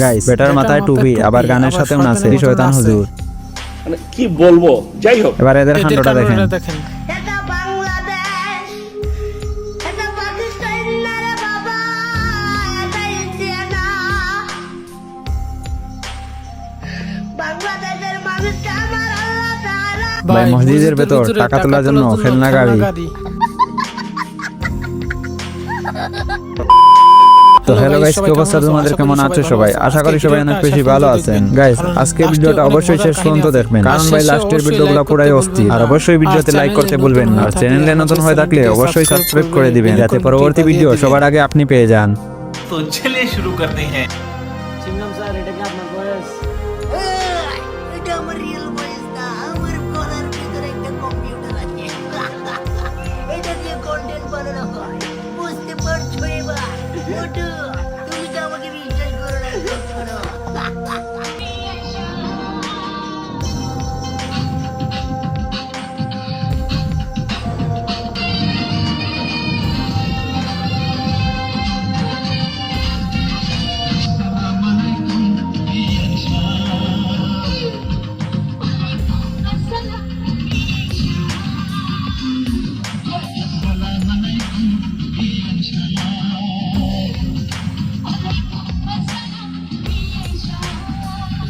Guys better মাথায় টুপি আবার গানের সাথেও নাচে শয়তান হুজুর। মানে কি বলব? যাই হোক। এবার এদের কাণ্ডটা দেখেন। বাংলাদেশের মানুষটা আমার ভাই মসজিদের ভেতর টাকা তোলার জন্য খেলনা গাড়ি। তো হ্যালো গাইস কি অবস্থা তোমাদের? কেমন আছে সবাই? আশা করি সবাই অনেক বেশি ভালো আছেন। গাইস আজকের ভিডিওটা অবশ্যই শেষ পর্যন্ত দেখবেন। কারণ ভাই লাস্টের ভিডিওগুলো পুরাই অস্থির আর অবশ্যই ভিডিওতে লাইক করতে ভুলবেন না। আর চ্যানেলে নতুন হয়ে থাকলে অবশ্যই সাবস্ক্রাইব করে দিবেন। যাতে পরবর্তী ভিডিও সবার আগে আপনি পেয়ে যান। তো চলে শুরু করতে হ্যাঁ।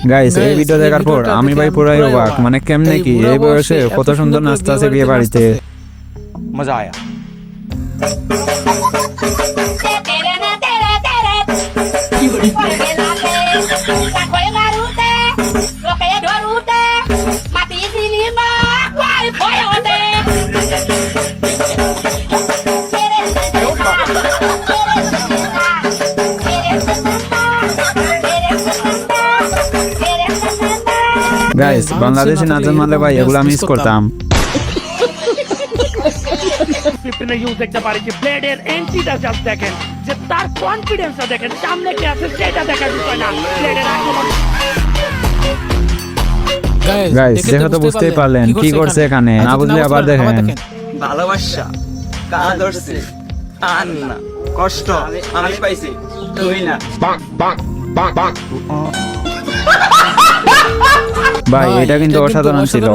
গাইস এই ভিডিও দেখার পর আমি ভাই পুরাই অবাক। মানে কেমনে কি? এই বয়সে কত সুন্দর নাস্তা আছে বিয়ে বাড়িতে। মজা আয়া। কি গাইস বাংলাদেশে নাচন মারলে ভাই এগুলো মিস করতাম ফিফটিনে ইউজ দেখতে পারি যে ব্লেডের এন্ট্রিটা জাস্ট দেখেন যে তার কনফিডেন্সটা দেখেন সামনে কি আছে সেটা দেখার বিষয় না ব্লেডের আক্রমণ গাইস দেখে তো বুঝতেই পারলেন। কি করছে এখানে? না বুঝলে আবার দেখেন। ভালোবাসা কানা ধরছে কষ্ট আমি পাইছি তুই না। ভাই এটা কিন্তু অসাধারণ ছিল।